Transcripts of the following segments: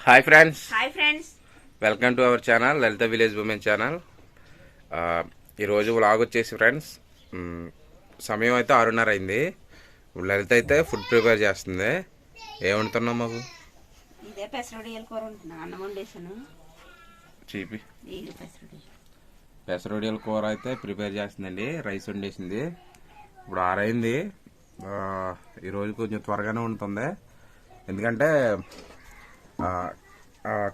Hi friends hi friends welcome to our channel Lalitha village women channel ఈరోజు vlog వచ్చేసి friends మ్, సమయం అయితే ఆరున్నర అయింది. ఇప్పుడు లలిత అయితే ఫుడ్ ప్రిపేర్ చేస్తుంది. ఏం వండుతున్నాం మాకు ఇదే పెసరొడియల కూర ఉంటున్నా అన్నం వండేసాను చీపి. ఇది పెసరొడియలు. కూర అయితే ప్రిపేర్ చేస్తుందండి. రైస్ వండేసింది. ఇప్పుడు ఆరైంది. ఈరోజు కొంచెం త్వరగానే ఉంటుంది ఎందుకంటే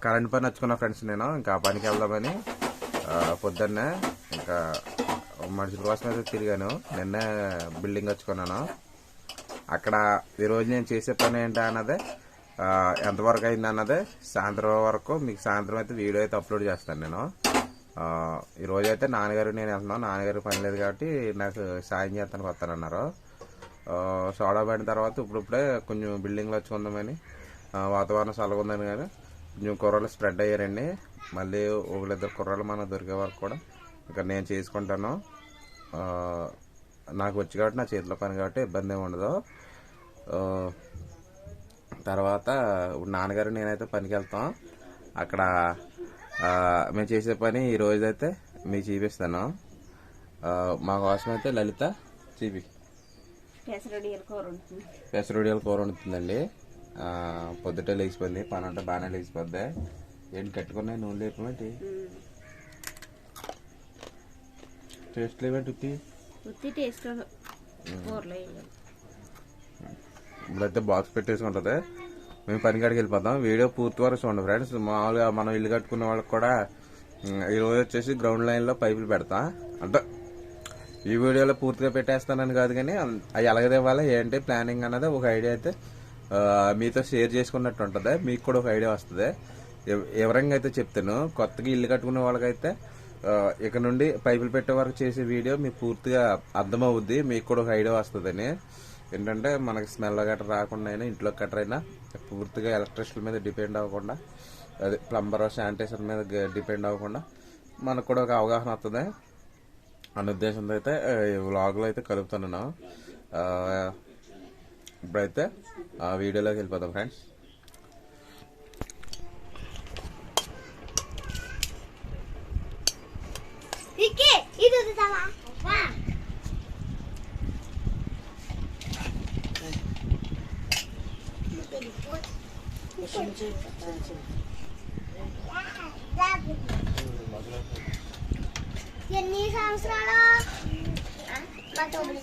కరెంట్ పని వచ్చుకున్న ఫ్రెండ్స్ నేను? ఇంకా పనికి వెళ్దామని పొద్దున్నే ఇంకా మనుషుల కోసం అయితే తిరిగాను. నిన్నే బిల్డింగ్ వచ్చుకున్నాను. అక్కడ ఈరోజు నేను చేసే పని ఏంటి అన్నదే ఎంతవరకు అయింది అన్నదే సాయంత్రం వరకు మీకు సాయంత్రం అయితే వీడియో అయితే అప్లోడ్ చేస్తాను నేను. ఈరోజు అయితే నాన్నగారు నేను వెళ్తున్నాను నాన్నగారు పని లేదు కాబట్టి నాకు సాయం చేస్తాను వస్తానన్నారు. సోడా పడిన తర్వాత ఇప్పుడిప్పుడే కొంచెం బిల్డింగ్లో వచ్చుకుందామని వాతావరణం చల్లగా ఉందని కానీ కొంచెం కుర్రలు స్ప్రెడ్ అయ్యారండి. మళ్ళీ ఒకళ్ళిద్దరు కుర్రలు మనకు దొరికే వరకు కూడా ఇంకా నేను చేసుకుంటాను. నాకు వచ్చి కాబట్టి నా చేతిలో పని కాబట్టి ఇబ్బంది ఏమి ఉండదు. తర్వాత నాన్నగారు నేనైతే పనికి వెళ్తాం. అక్కడ మేము చేసే పని ఈ రోజైతే మీకు చూపిస్తాను. మా కోసం అయితే లలిత చూపి. పెసరొడియల కూర ఉంటుంది పెసరొడియాల కూర వండుతుందండి. పొద్దుటే లేచిపోయింది పని అంటే బాగానే లేచిపోద్ది. ఏంటి కట్టుకున్నాయి నూనె లేపమేంటి టేస్ట్ లేవేంటి ఉత్తి ఉత్తి టేస్ట్ ఇప్పుడైతే బాక్స్ పెట్టేసుకుంటుంది. మేము పని కాడికి వెళ్ళిపోతాం. వీడియో పూర్తి వరకు చూడండి ఫ్రెండ్స్. మామూలుగా మనం ఇల్లు కట్టుకున్న వాళ్ళకి కూడా ఉమ్, ఈ రోజు వచ్చేసి గ్రౌండ్ లైన్లో పైపులు పెడతా. అంటే ఈ వీడియోలో పూర్తిగా పెట్టేస్తానని కాదు కానీ అవి ఎలాగదే ఇవ్వాలి ఏంటి ప్లానింగ్ అన్నది ఒక ఐడియా అయితే మీతో షేర్ చేసుకున్నట్టు ఉంటుంది. మీకు కూడా ఒక ఐడియా వస్తుంది. వివరంగా అయితే చెప్తాను కొత్తగా ఇల్లు కట్టుకునే వాళ్ళకైతే ఇక నుండి పైపులు పెట్టే వరకు చేసే వీడియో మీకు పూర్తిగా అర్థమవుద్ది. మీకు కూడా ఒక ఐడియా వస్తుందని. ఏంటంటే మనకి స్మెల్ గట్రా రాకుండా అయినా ఇంట్లో గట్రా అయినా పూర్తిగా ఎలక్ట్రిషియన్ మీద డిపెండ్ అవ్వకుండా అదే ప్లంబర్ శానిటైజర్ మీద డిపెండ్ అవ్వకుండా మనకు కూడా ఒక అవగాహన వస్తుంది అనే ఉద్దేశంతో అయితే ఈ వ్లాగ్లో అయితే కలుపుతున్నాను. ఇప్పుడైతే ఆ వీడియోలోకి వెళ్ళిపోతాం ఫ్రెండ్స్ ఎన్ని సంవత్సరాలు? మా తొమ్మిది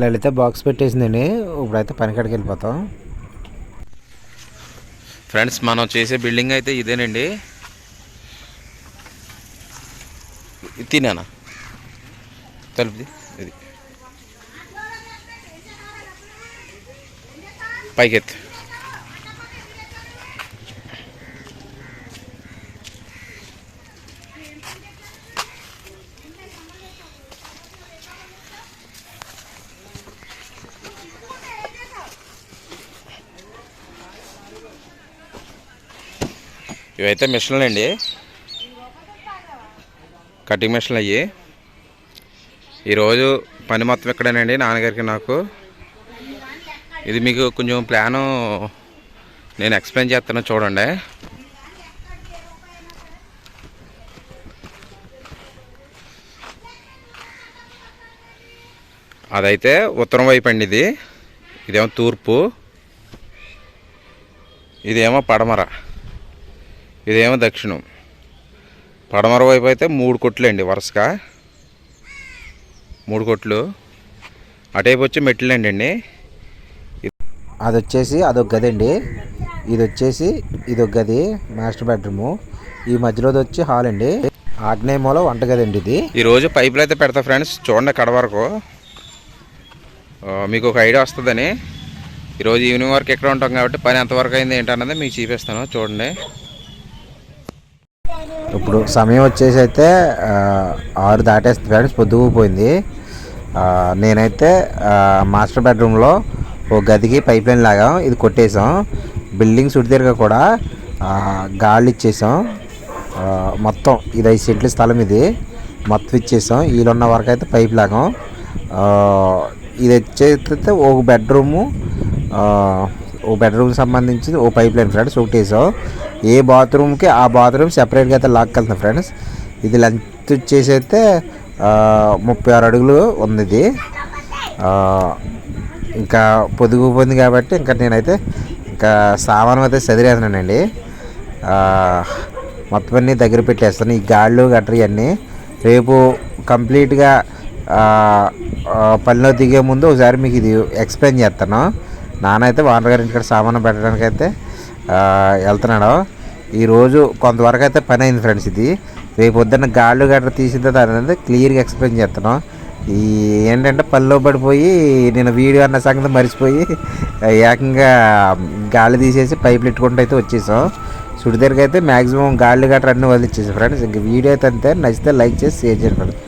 లలిత బాక్స్ పెట్టేసిందండి. ఇప్పుడైతే పనికాడికి వెళ్ళిపోతాం. ఫ్రెండ్స్ మనం చేసే బిల్డింగ్ అయితే ఇదేనండి. తినానా తలుపుది ఇది. పైకెత్తి. ఇవైతే మిషన్లు అండి. కటింగ్ మిషన్లు అయ్యి. ఈరోజు పని మొత్తం ఇక్కడేనండి నాన్నగారికి నాకు. ఇది మీకు కొంచెం ప్లాను నేను ఎక్స్ప్లెయిన్ చేస్తాను చూడండి. అదైతే ఉత్తరం వైపు అండి ఇది. ఇదేమో తూర్పు. ఇదేమో పడమర. ఇదేమో దక్షిణం. పడమర వైపు అయితే మూడు కొట్లు అండి వరుసగా. మూడు కొట్లు. అటైపు వచ్చి మెట్లు అండి. అది వచ్చేసి అదొక గది అండి. ఇది వచ్చేసి ఇది ఒక గది మాస్టర్ బెడ్రూము. ఈ మధ్యలోది వచ్చి హాల్ అండి. ఆగ్నేయ మూల వంటగది అండి ఇది. ఈరోజు పైపులు అయితే పెడతా ఫ్రెండ్స్ చూడండి కడ వరకు. మీకు ఒక ఐడియా వస్తుందని. ఈరోజు ఈవినింగ్ వరకు ఎక్కడ ఉంటాం కాబట్టి పని ఎంతవరకు అయింది ఏంటన్నది మీకు చూపిస్తాను చూడండి. ఇప్పుడు సమయం వచ్చేసి అయితే ఆరు దాటేస్తుంది ఫ్రెండ్స్ పొద్దుపోయింది నేనైతే మాస్టర్ బెడ్రూమ్లో ఓ గదికి పైప్ లైన్ లాగాం ఇది కొట్టేసాం. బిల్డింగ్ చుడితీరుగా కూడా గాళ్ళు ఇచ్చేసాం. మొత్తం ఇది ఐదు సెంట్ల స్థలం ఇది. మొత్తం ఇచ్చేసాం. వీళ్ళున్న వరకు అయితే పైప్ లాగాం. ఇది వచ్చేస్తే ఒక బెడ్రూము ఓ బెడ్రూమ్ సంబంధించి ఓ పైప్ లైన్ ఫ్రెండ్స్ ఒకటి వేసాం ఏ బాత్రూమ్కి ఆ బాత్రూమ్ సెపరేట్గా అయితే లాక్కెళ్తాం ఫ్రెండ్స్ ఇది లెంత్ వచ్చేసి అయితే ముప్పై ఆరు అడుగులు ఉంది ఇది. ఇంకా పొదుగు పొంది కాబట్టి ఇంకా నేనైతే ఇంకా సామానం అయితే చదిరేస్తున్నానండి మొత్తం అన్నీ దగ్గర పెట్టేస్తాను. ఈ గాళ్ళు గట్ర ఇవన్నీ. రేపు కంప్లీట్గా పనిలో దిగే ముందు ఒకసారి మీకు ఇది ఎక్స్ప్లెయిన్ చేస్తాను. నాన్న అయితే వానర్ గారి ఇంటికి సామాను పెట్టడానికి అయితే వెళ్తున్నాడు. ఈరోజు కొంతవరకు అయితే పని అయింది ఫ్రెండ్స్ ఇది. రేపు పొద్దున్న గాళ్ళు గట్రా తీసిందో దాని అనేది క్లియర్గా ఎక్స్ప్లెయిన్ చేస్తున్నాం. ఈ ఏంటంటే పనిలో పడిపోయి నేను వీడియో అన్న సంగతి మర్చిపోయి ఏకంగా గాలి తీసేసి పైపులు పెట్టుకుంటూ అయితే వచ్చేసాం. సుడిదారికి అయితే మ్యాక్సిమం గాళ్ళు గట్రా అన్నీ వదిలిచ్చేసాం ఫ్రెండ్స్. ఇంక వీడియో అయితే అంతే. నచ్చితే లైక్ చేసి షేర్ చేయండి ఫ్రెండ్స్.